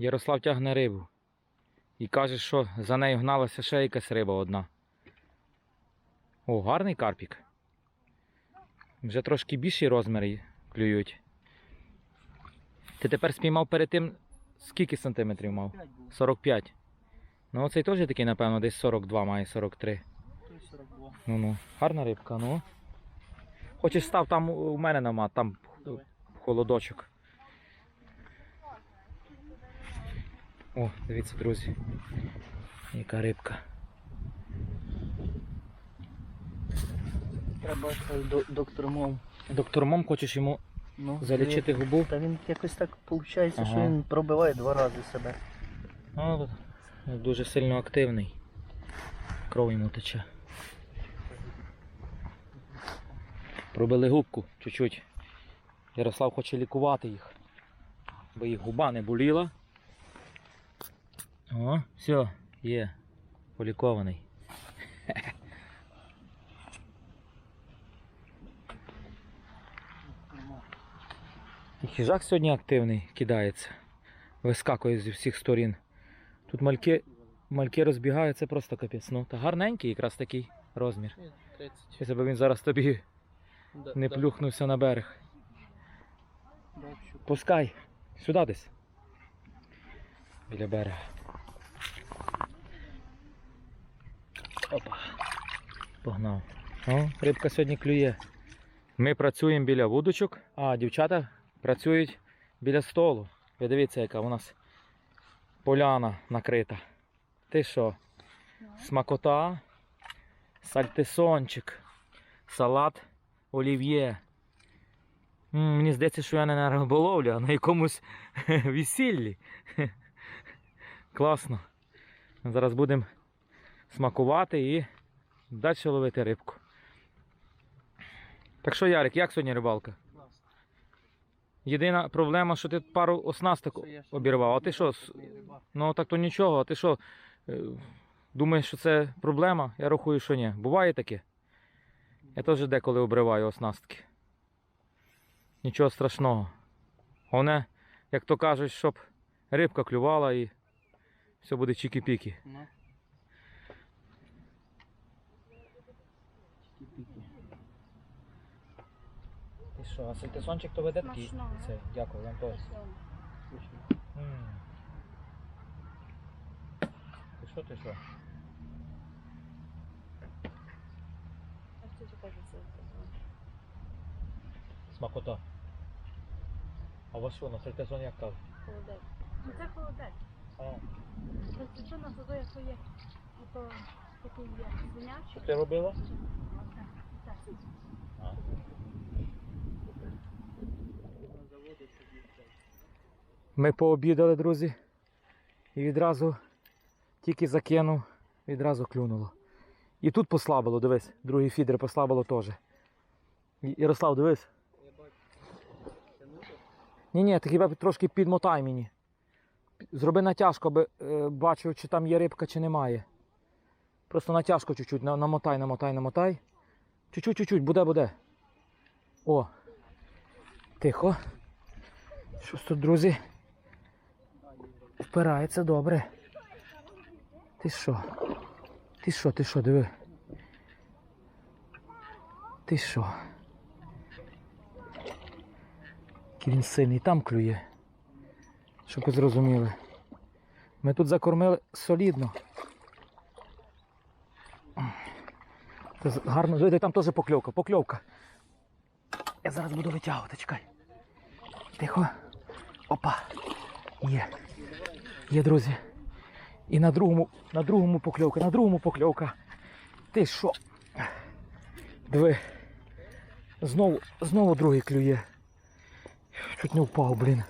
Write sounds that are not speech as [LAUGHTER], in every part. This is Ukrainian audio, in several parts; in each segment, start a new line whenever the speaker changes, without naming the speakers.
Ярослав тягне рибу. І каже, що за нею гналася ще якась риба одна. О, гарний карпік. Вже трошки більші розміри клюють. Ти тепер спіймав перед тим, скільки сантиметрів мав? 45. Ну оцей теж такий, напевно, десь 42 має 43. Ну ну. Гарна рибка, ну. Хочеш став там у мене нема, там холодочок. О, дивіться, друзі. Яка рибка.
Треба до, доктор мов.
Доктор Мом, хочеш йому
Ну,
залічити губу?
Та він якось так виходить, що він пробиває два рази себе.
Ну, дуже сильно активний. Кров йому тече. Пробили губку чуть-чуть. Ярослав хоче лікувати їх, бо їх губа не боліла. О, все, є. Полікований. [LAUGHS] І хижак сьогодні активний кидається. Вискакує зі всіх сторін. Тут мальки, мальки розбігаються просто капець. Ну, та гарненький якраз такий розмір.
30.
Якщо б він зараз тобі
Да,
не
да,
плюхнувся на берег.
да.
Пускай. Сюди десь. Біля берега. Опа. Погнав. О, рибка сьогодні клює. Ми працюємо біля вудочок, а дівчата працюють біля столу. Ви дивіться, яка у нас поляна накрита. Ти що? Смакота, сальтисончик, салат олів'є. Мені здається, що я не на риболовлі, а на якомусь [LAUGHS] весіллі. Класно. Зараз будемо смакувати і далі ловити рибку. Так що, Ярик, як сьогодні рибалка? Єдина проблема, що ти пару оснасток обірвав. А ти що? Ну так то нічого, а ти що? е, Думаєш, що це проблема? Я рахую, що ні. Буває таке. Я теж деколи обриваю оснастки. Нічого страшного. Головне, як то кажуть, щоб рибка клювала і все буде чікі-піки.
Чики-піки.
Ти що, а сальтисончик то веде
такий? Смачного. Це,
дякую вам теж. Ти що, ти що?
А хто це каже, це
Смакота. А у вас що, на сальтисон як кажуть?
холодець? Ну це холодець.
А,
Просто що на як то є, ото такий є свинячий.
ти робила?
Так.
А.
на заводі собі цей.
Ми пообідали, друзі. І відразу тільки закинув, відразу клюнуло. І тут послабило, дивись, другий фідер послабило теж. Ярослав, дивись. Ні, ні, ти хіба трошки підмотай мені. Зроби натяжку, аби е, бачив, чи там є рибка, чи немає. Просто натяжку чуть-чуть, намотай, намотай, намотай. Чуть-чуть, чуть-чуть, буде, буде. О. Тихо. Щось тут, друзі. Впирається добре. Ти що? Ти що, ти що, диви? Ти що? Який він сильний там клює. Щоб ви зрозуміли. Ми тут закормили солідно. Це гарно. Диви, там теж покльовка, покльовка. Я зараз буду витягувати, чекай. Тихо. Опа. Є. Є, друзі. І на другому, на другому покльовка, на другому покльовка. Ти що? Диви. Знову, знову другий клює. Чуть не впав, блін.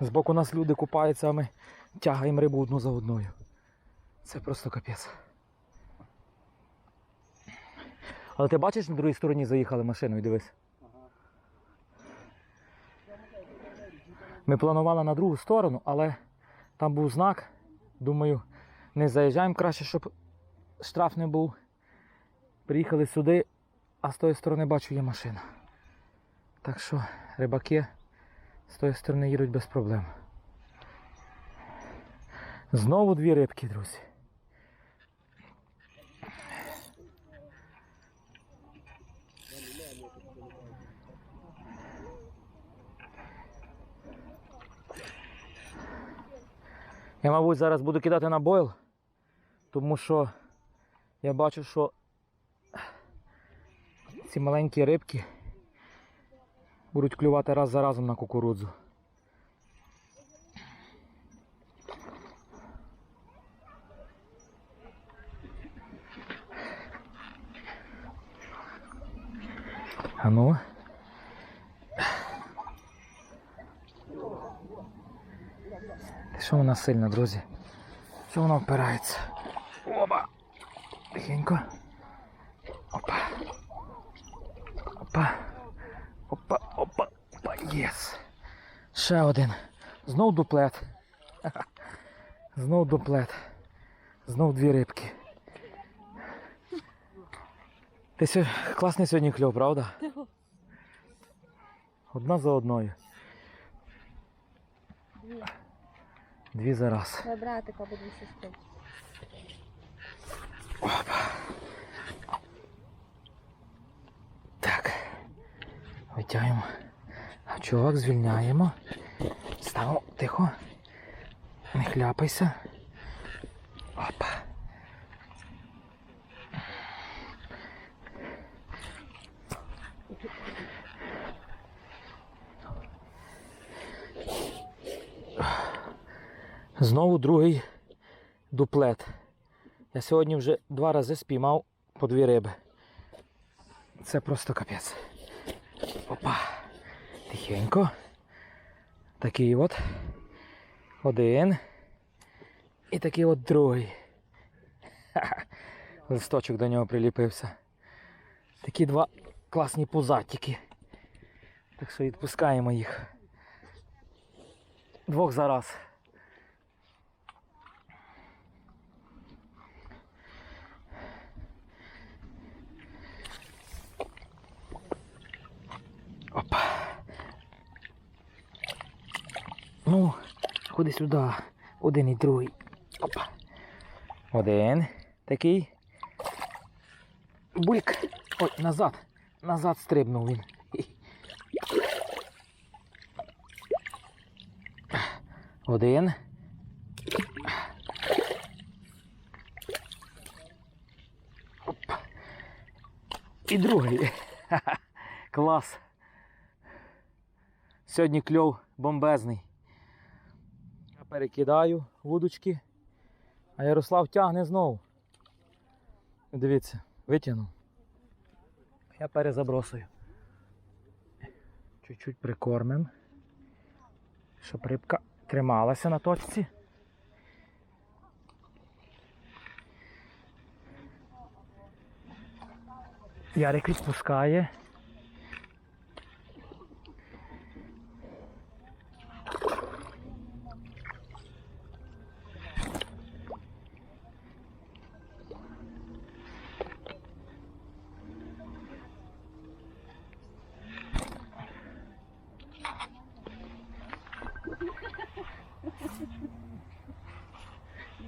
Збоку нас люди купаються, а ми тягаємо рибу одну за одною. Це просто капець. Але ти бачиш, на другій стороні заїхали машиною, дивись. Ми планували на другу сторону, але там був знак. Думаю, не заїжджаємо краще, щоб штраф не був. Приїхали сюди, а з тої сторони бачу є машина. Так що рибаки з тої сторони їдуть без проблем. Знову дві рибки, друзі. Я, мабуть, зараз буду кидати на бойл, тому що я бачу, що ці маленькі рибки будуть клювати раз за разом на кукурудзу. А ну. Що вона сильна, друзі? Що вона впирається? Оба! Тихенько. Опа. Опа. Опа, опа, опа, єс. Ще один. Знов дуплет. [LAUGHS] Знов дуплет. Знов дві рибки. Ти сьо... класний сьогодні кльов, правда? Одна за одною.
Дві
за раз.
Два братика, або дві сестри.
Так. Витягуємо. Чувак звільняємо. Ставимо тихо. Не хляпайся. Опа. Знову другий дуплет. Я сьогодні вже два рази спіймав по дві риби. Це просто капець. Опа. Тихенько. Такий от. Один. І такий от другий. Ха-ха. [LAUGHS] Листочок до нього приліпився. Такі два класні пузатики. Так що відпускаємо їх. Двох за Опа. Ну, ходи сюди. Один і другий. Опа. Один. Такий. Бульк. Ой, назад. Назад стрибнув він. Один. Опа. І другий. [LAUGHS] Ха-ха. Клас. Сьогодні кльов бомбезний. Я перекидаю вудочки, а Ярослав тягне знову. Дивіться, витягнув. Я перезабросую. Чуть-чуть прикормим, щоб рибка трималася на точці. Ярик відпускає.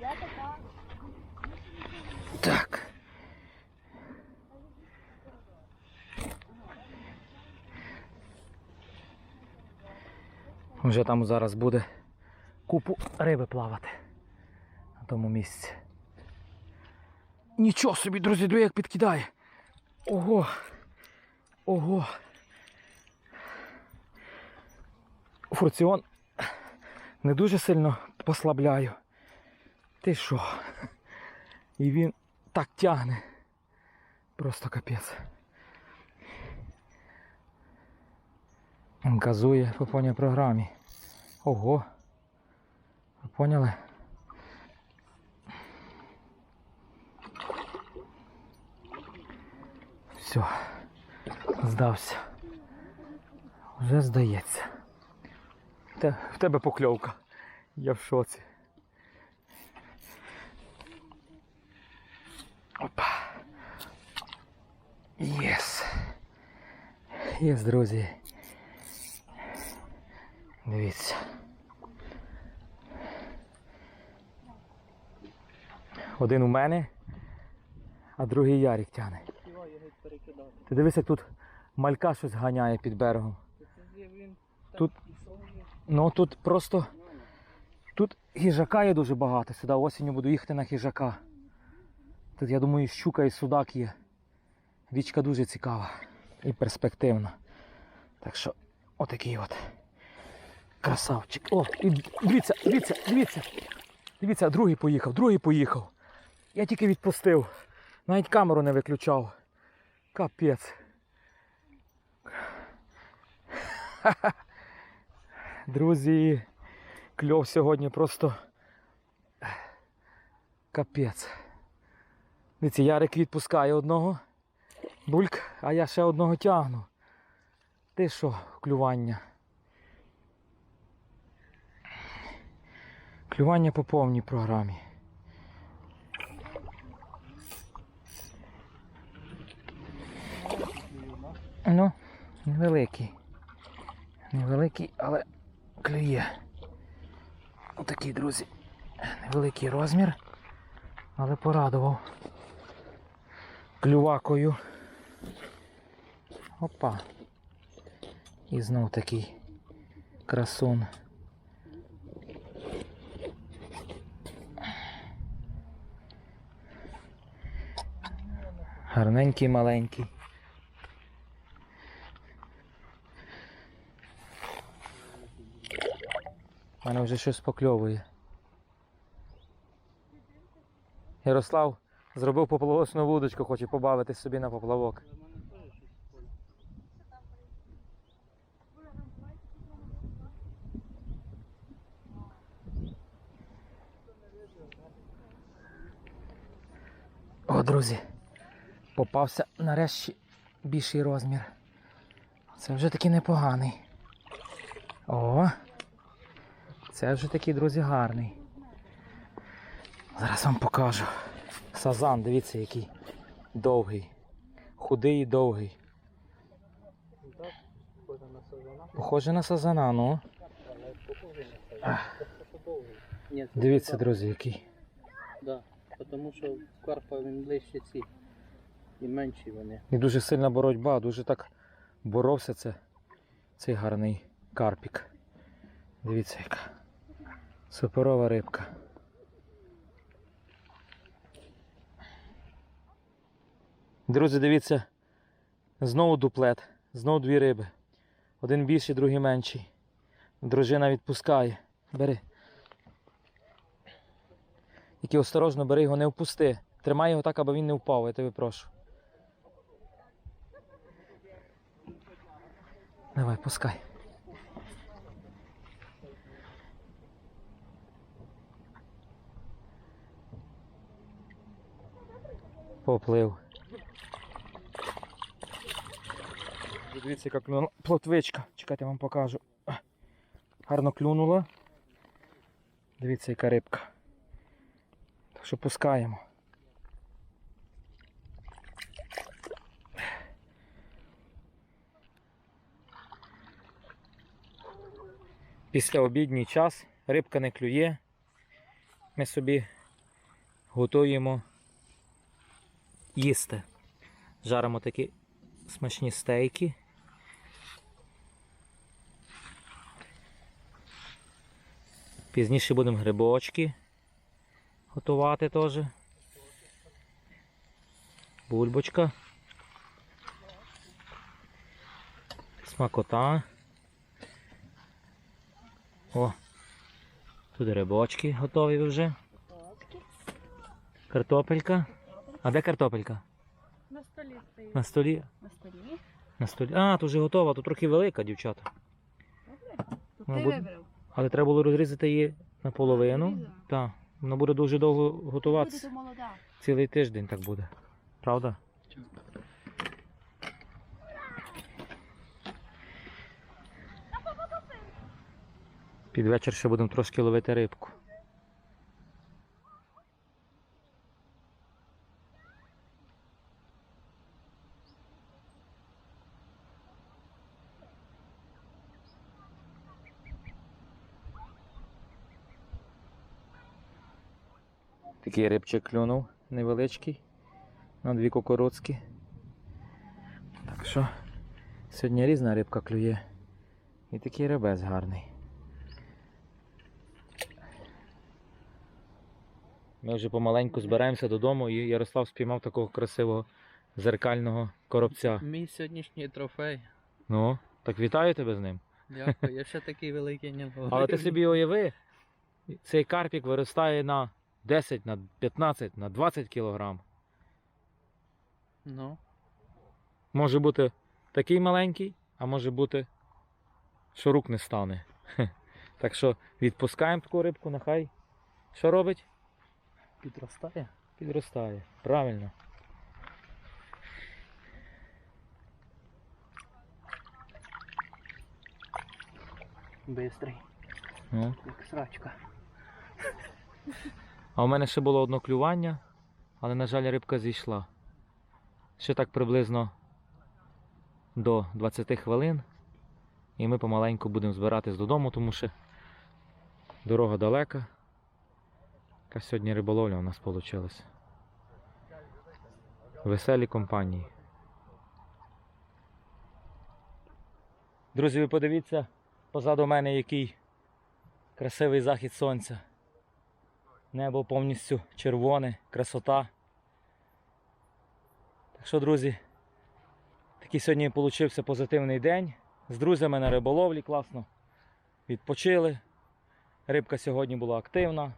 Я така.
Так. Вже там зараз буде купу риби плавати на тому місці. Нічого собі, друзі, як підкидає. Ого. Ого. Фурціон не дуже сильно послабляю. Ти що? І він так тягне. Просто капець. Він газує по повній програмі. Ого. Ви поняли? Все. Здався. Вже здається. Те, в тебе покльовка. Я в шоці. Опа. Єс. Єс, друзі. Дивіться. Один у мене, а другий Ярік тяне. Ти дивись, як тут малька щось ганяє під берегом. Тут- Ну тут просто. Тут хижака є дуже багато. Сюди осінню буду їхати на хижака. Тут, я думаю, щука і судак є. Річка дуже цікава і перспективна. Так що, отакий от. Красавчик. О, і дивіться, дивіться, дивіться. Дивіться, другий поїхав, другий поїхав. Я тільки відпустив. Навіть камеру не виключав. Капець. [LAUGHS] Друзі, кльов сьогодні просто капець. Дивіться, Ярик відпускає одного. Бульк, а я ще одного тягну. Ти що, клювання? Клювання по повній програмі. Ну, невеликий. Невеликий, але клює. Отакий, друзі. Невеликий розмір, але порадував. Клювакою. Опа. І знов такий красун. Гарненький маленький. У мене вже щось покльовує. Ярослав зробив поплавочну вудочку, хоче побавитись собі на поплавок. О, друзі, попався нарешті більший розмір. Це вже такий непоганий. О! Це вже такий, друзі, гарний. Зараз вам покажу. Сазан, дивіться, який довгий. Худий і довгий. Похоже на сазана, ну. Дивіться, друзі, який.
Да, тому що карпа він ближче ці. І менші вони.
І дуже сильна боротьба, дуже так боровся це, цей гарний карпік. Дивіться, яка суперова рибка. Друзі, дивіться, знову дуплет, знову дві риби. Один більший, другий менший. Дружина відпускає. Бери. Тільки осторожно, бери його, не впусти. Тримай його так, аби він не впав, я тебе прошу. Давай, пускай. Поплив. Дивіться, яка клюнула плотвичка. Чекайте, я вам покажу. Гарно клюнула. Дивіться, яка рибка. Так що пускаємо. Після обідній час рибка не клює. Ми собі готуємо їсти. Жаримо такі смачні стейки. Пізніше будемо грибочки готувати теж. Бульбочка. Смакота. О, тут грибочки готові вже. Картопелька. А де картопелька?
На столі стоїть.
На столі.
На столі?
На столі. А, тут вже готова, тут трохи велика, дівчата. Ну,
ти вибрав.
Але треба було розрізати її наполовину. Так. Воно буде дуже довго готуватися. Цілий тиждень так буде. Правда? Під вечір ще будемо трошки ловити рибку. Такий рибчик клюнув невеличкий. На дві кукурудзки. Так що сьогодні різна рибка клює. І такий рибець гарний. Ми вже помаленьку збираємося додому і Ярослав спіймав такого красивого зеркального коробця.
Мій сьогоднішній трофей.
Ну, так вітаю тебе з ним.
Дякую, я ще такий великий не ловив.
Але ти собі уяви, цей карпік виростає на 10, на 15, на 20 кілограм.
Ну,
Може бути такий маленький, а може бути, що рук не стане. [LAUGHS] Так що відпускаємо таку рибку, нехай. Що робить?
Підростає.
Підростає. Правильно.
Бистрий,
Ну.
як срачка.
А у мене ще було одно клювання, але, на жаль, рибка зійшла. Ще так приблизно до 20 хвилин. І ми помаленьку будемо збиратись додому, тому що дорога далека. Яка сьогодні риболовля у нас вийшла. Веселі компанії. Друзі, ви подивіться позаду мене який красивий захід сонця. Небо повністю червоне, красота. Так що, друзі, такий сьогодні получився позитивний день. З друзями на риболовлі класно. Відпочили. Рибка сьогодні була активна.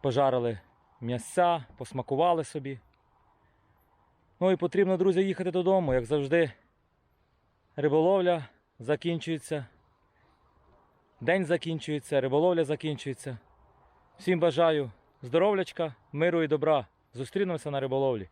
Пожарили м'яса, посмакували собі. Ну і потрібно, друзі, їхати додому, як завжди. Риболовля закінчується. День закінчується, риболовля закінчується. Всім бажаю здоров'ячка, миру і добра. Зустрінемося на риболовлі.